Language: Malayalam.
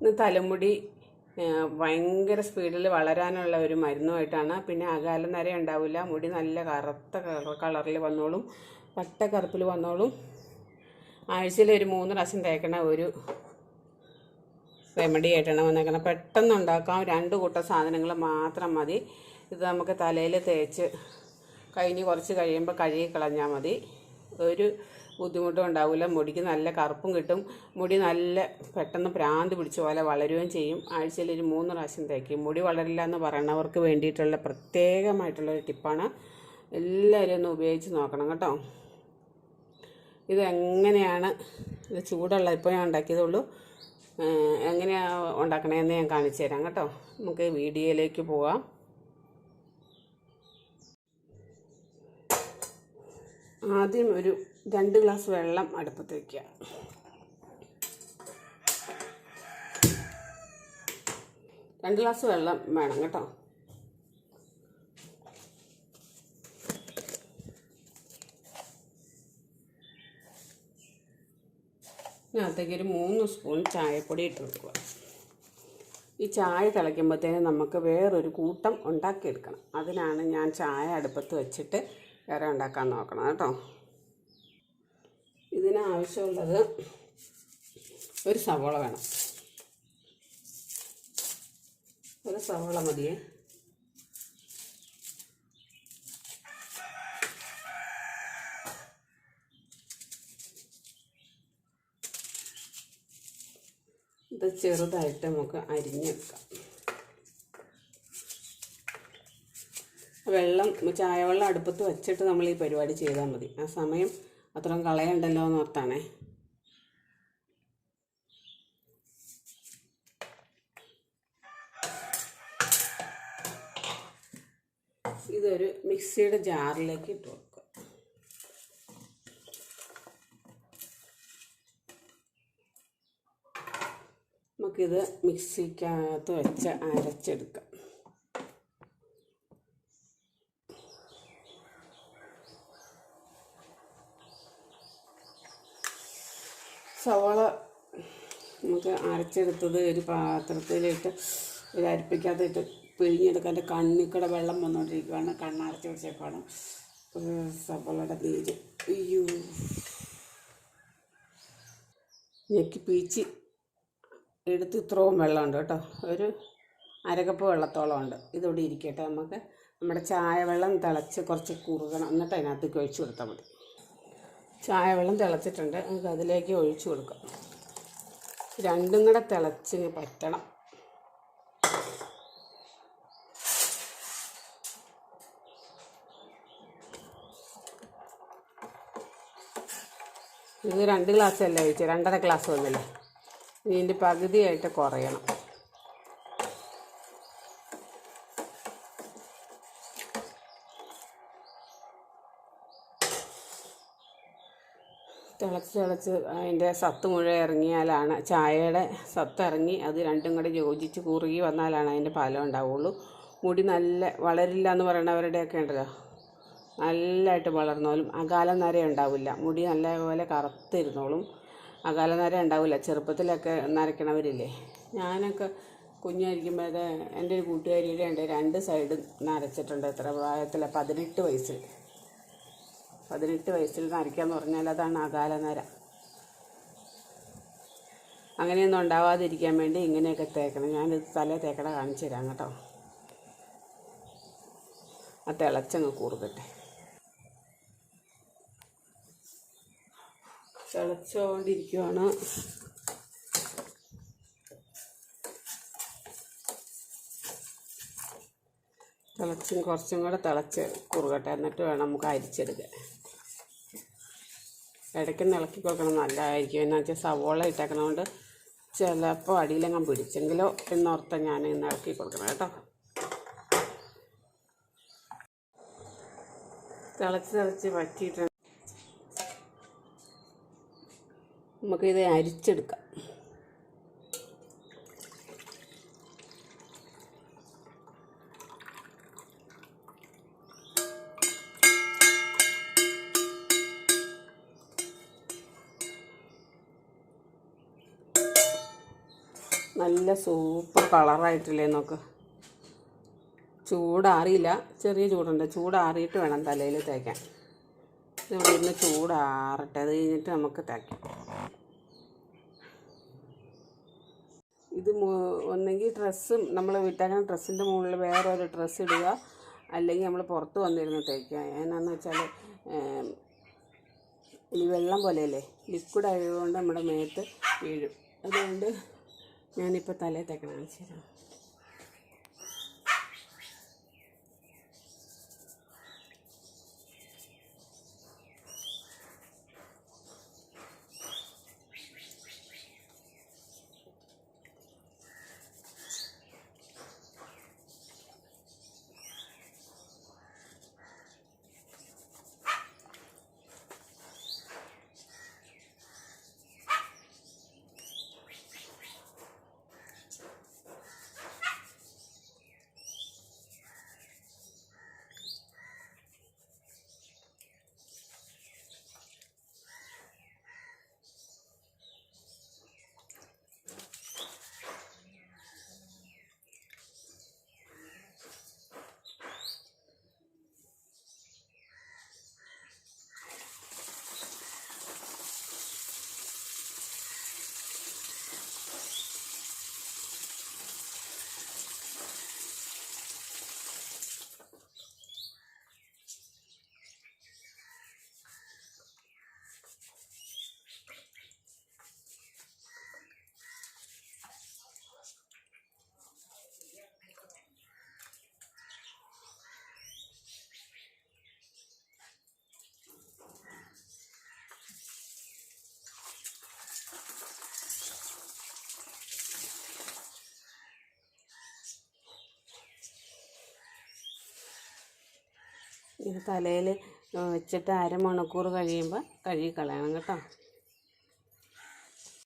ഇന്ന് തലമുടി ഭയങ്കര സ്പീഡിൽ വളരാനുള്ള ഒരു മരുന്നുമായിട്ടാണ്. പിന്നെ അകാലം നര ഉണ്ടാവില്ല. മുടി നല്ല കറുത്ത കളറിൽ വന്നോളും പട്ട കറുപ്പിൽ വന്നോളും. ആഴ്ചയിൽ ഒരു മൂന്ന് പ്രാവശ്യം തേക്കണ ഒരു റെമഡി ആയിട്ടാണ് വന്നേക്കുന്നത് പെട്ടെന്ന് ഉണ്ടാക്കാം. രണ്ട് കൂട്ടം സാധനങ്ങൾ മാത്രം മതി. ഇത് നമുക്ക് തലയിൽ തേച്ച് കഴിഞ്ഞ് കുറച്ച് കഴിയുമ്പോൾ കഴുകി കളഞ്ഞാൽ മതി. ഒരു ബുദ്ധിമുട്ടും ഉണ്ടാവില്ല മുടിക്ക് നല്ല കറുപ്പും കിട്ടും. മുടി നല്ല പെട്ടെന്ന് പ്രാന്ത് പിടിച്ച പോലെ വളരുകയും ചെയ്യും. ആഴ്ചയിൽ ഒരു മൂന്ന് പ്രാവശ്യം തേക്കും. മുടി വളരില്ല എന്ന് പറയണവർക്ക് വേണ്ടിയിട്ടുള്ള പ്രത്യേകമായിട്ടുള്ളൊരു ടിപ്പാണ്. എല്ലാവരും ഒന്ന് ഉപയോഗിച്ച് നോക്കണം കേട്ടോ. ഇത് എങ്ങനെയാണ്? ഇത് ചൂടുള്ള ഇപ്പോൾ ഞാൻ ഉണ്ടാക്കിയതുള്ളൂ. എങ്ങനെയാണ് ഉണ്ടാക്കണതെന്ന് ഞാൻ കാണിച്ചു തരാം കേട്ടോ. നമുക്ക് വീഡിയോയിലേക്ക് പോവാം. ആദ്യം ഒരു രണ്ട് ഗ്ലാസ് വെള്ളം അടുപ്പത്ത് വയ്ക്കുക രണ്ട് ഗ്ലാസ് വെള്ളം വേണം കേട്ടോ. ഇതിനകത്തേക്ക് ഒരു മൂന്ന് സ്പൂൺ ചായപ്പൊടി ഇട്ട് വെക്കുക ഈ ചായ തിളയ്ക്കുമ്പോഴത്തേനും നമുക്ക് വേറൊരു കൂട്ടം ഉണ്ടാക്കിയെടുക്കണം. അതിനാണ് ഞാൻ ചായ അടുപ്പത്ത് വെച്ചിട്ട് വേറെ ഉണ്ടാക്കാൻ നോക്കണം കേട്ടോ. ഇതിനാവശ്യമുള്ളത് ഒരു സവോള വേണം. ഒരു സവോള മതിയേ. ഇത് ചെറുതായിട്ട് നമുക്ക് അരിഞ്ഞെടുക്കാം. വെള്ളം ചായ ചായവെള്ളം അടുപ്പത്ത് വെച്ചിട്ട് നമ്മൾ ഈ പരിപാടി ചെയ്താൽ മതി. ആ സമയം അത്രയും കളയണ്ടല്ലോ എന്ന് ഓർത്താണേ. ഇതൊരു മിക്സിയുടെ ജാറിലേക്ക് ഇട്ട് കൊടുക്കുക നമുക്കിത് മിക്സിക്കകത്ത് വെച്ച് അരച്ചെടുക്കാം. സവാള നമുക്ക് അരച്ചെടുത്തത് ഒരു പാത്രത്തിലിട്ട് ഒരു അരിപ്പിക്കകത്തിട്ട് പിഴിഞ്ഞെടുക്കാൻ എന്റെ കണ്ണിക്കൂടെ വെള്ളം വന്നുകൊണ്ടിരിക്കുകയാണ് കണ്ണടച്ച് വെച്ചേക്കാണ് സവാളയുടെ നീര്. അയ്യോ. ഞെക്കി പീച്ച്. എടുത്ത് ഇത്രയും വെള്ളമുണ്ട് കേട്ടോ. ഒരു അരകപ്പ് വെള്ളത്തോളം ഉണ്ട് ഇതിവിടെ ഇരിക്കട്ടെ നമുക്ക്. നമ്മുടെ ചായ വെള്ളം തിളച്ച് കുറച്ച് കുറുകണം. എന്നിട്ട് അതിനകത്തേക്ക് കഴിച്ചു കൊടുത്താൽ മതി. ചായ വെള്ളം തിളച്ചിട്ടുണ്ട്. നമുക്ക് അതിലേക്ക് ഒഴിച്ചു കൊടുക്കാം. രണ്ടും കൂടെ തിളച്ച് പറ്റണം. ഇത് രണ്ട് ഗ്ലാസ് അല്ലേ ഒഴിച്ചു? രണ്ടര ഗ്ലാസ് വന്നില്ലേ? ഇതിന്റെ പകുതിയായിട്ട് കുറയണം. തിളച്ച് തിളച്ച് അതിന്റെ സത്ത് മുഴുവൻ ഇറങ്ങിയാലാണ് ചായയുടെ സത്ത് ഇറങ്ങി അത് രണ്ടും കൂടെ യോജിച്ച് കുറുകി വന്നാലാണ് അതിന്റെ ഫലം ഉണ്ടാവുള്ളൂ. മുടി നല്ല വളരില്ല എന്ന് പറയണവരുടെയൊക്കെ ഉണ്ടല്ലോ. നല്ലതായിട്ട് വളർന്നോളും അകാല നര ഉണ്ടാവില്ല. മുടി നല്ലപോലെ കറുത്തിരുന്നോളും. അകാല നര ഉണ്ടാവില്ല. ചെറുപ്പത്തിലൊക്കെ നരയ്ക്കണവരില്ലേ. ഞാനൊക്കെ കുഞ്ഞായിരിക്കുമ്പോൾ എന്റെ ഒരു കൂട്ടുകാരിയുടെ ഉണ്ട് രണ്ട് സൈഡും നരച്ചിട്ടുണ്ട് എത്ര പ്രായത്തിൽ പതിനെട്ട് വയസ്സിൽ. പതിനെട്ട് വയസ്സിൽ നരയ്ക്കാന്ന് പറഞ്ഞാൽ അതാണ് അകാല നര. അങ്ങനെയൊന്നും ഉണ്ടാവാതിരിക്കാൻ വേണ്ടി ഇങ്ങനെയൊക്കെ തേക്കണം. ഞാനിത് തല തേക്കട കാണിച്ചു തരാം കേട്ടോ. ആ തിളച്ചങ്ങ് കൂറുകട്ടെ തിളച്ചുകൊണ്ടിരിക്കുവാണ് തിളച്ചും കുറച്ചും കൂടെ തിളച്ച് കുറുകട്ടെ എന്നിട്ട് വേണം നമുക്ക് അരിച്ചെടുക്കാൻ. ഇടയ്ക്ക് ഇളക്കി കൊടുക്കണം നല്ലതായിരിക്കും. എന്ന് വെച്ചാൽ സവോള ഇട്ടേക്കണതുകൊണ്ട് ചിലപ്പോൾ അടിയിലെങ്ങാൻ പിടിച്ചെങ്കിലോ എന്നോർത്ത ഞാൻ ഇന്ന് ഇളക്കി കൊടുക്കണം കേട്ടോ. തിളച്ച് തിളച്ച് വറ്റിയിട്ട് നമുക്കിത് അരിച്ചെടുക്കാം. നല്ല സൂപ്പർ കളറായിട്ടില്ലേ നോക്ക്. ചൂടാറിയില്ല ചെറിയ ചൂടുണ്ട്. ചൂടാറിയിട്ട് വേണം തലയിൽ തേക്കാൻ. ഇവിടെ ചൂടാറട്ടെ. അത് കഴിഞ്ഞിട്ട് നമുക്ക് തേക്കാം. ഇത് ഒന്നെങ്കിൽ ഡ്രസ്സും നമ്മൾ വിട്ടേക്കുന്ന ഡ്രസ്സിന്റെ മുകളിൽ വേറെ ഒരു ഡ്രസ്സ് ഇടുക. അല്ലെങ്കിൽ നമ്മൾ പുറത്ത് വന്നിരുന്ന് തേക്കുക. എന്നാന്ന് വെച്ചാൽ ഈ വെള്ളം പോലെയല്ലേ? ലിക്വിഡ് ആയതുകൊണ്ട് നമ്മുടെ മേത്ത് വീഴും. അതുകൊണ്ട് ഞാനിപ്പോൾ തലയിൽ തേക്കണം കാണിച്ചു തരാം ഇത് തലയിൽ വെച്ചിട്ട് അരമണിക്കൂർ കഴിയുമ്പോൾ കഴുകി കളയണം കേട്ടോ.